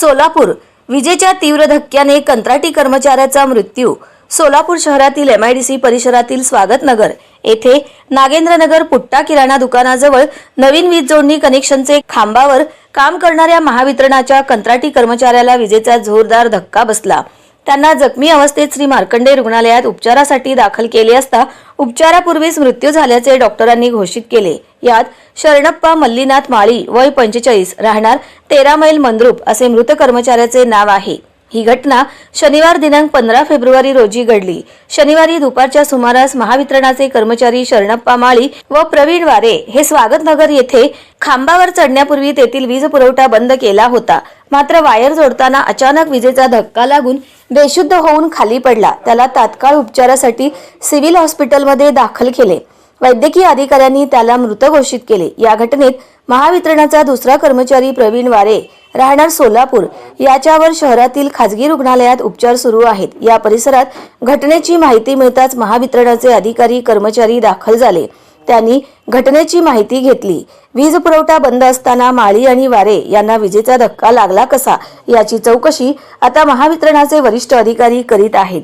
सोलापूर. विजेच्या तीव्र धक्क्याने कंत्राटी कर्मचाऱ्याचा मृत्यू. सोलापूर शहरातील एमआयडीसी परिसरातील स्वागतनगर येथे नागेंद्रनगर पुट्टा किराणा दुकानाजवळ नवीन वीज जोडणी कनेक्शनचे खांबावर काम करणाऱ्या महावितरणाच्या कंत्राटी कर्मचाऱ्याला विजेचा जोरदार धक्का बसला. त्यांना जखमी अवस्थेत श्री मार्कंडे रुग्णालयात उपचारासाठी दाखल केले असता उपचारापूर्वीच मृत्यू झाल्याचे डॉक्टरांनी घोषित केले. यात शरणप्पा मल्लीनाथ माळी वय पंचेचाळीस राहणार तेरा मैल मंद्रुप असे मृत कर्मचाऱ्याचे नाव आहे. ही घटना शनिवार दिनांक पंधरा फेब्रुवारी रोजी घडली. शनिवारी दुपारच्या सुमारास महावितरणाचे कर्मचारी शरणप्पा माळी व प्रवीण वारे हे स्वागतनगर येथे खांबावर चढण्यापूर्वी तेथील वीज पुरवठा बंद केला होता. मात्र वायर जोडताना अचानक विजेचा धक्का लागून बेशुद्ध होऊन खाली पडला. त्याला तात्काळ उपचारासाठी सिव्हिल हॉस्पिटलमध्ये दाखल केले. वैद्यकीय अधिकाऱ्यांनी त्याला मृत घोषित केले. या घटनेत महावितरणाचा दुसरा कर्मचारी प्रवीण वारे राहणार सोलापूर. याच्यावर शहरातील खाजगी रुग्णालयात उपचार सुरू आहेत. या परिसरात घटनेची माहिती मिळताच महावितरणाचे अधिकारी कर्मचारी दाखल झाले. त्यांनी घटनेची माहिती घेतली. वीज पुरवठा बंद असताना माळी आणि वारे यांना विजेचा धक्का लागला कसा? याची चौकशी आता महावितरणाचे वरिष्ठ अधिकारी करीत आहेत.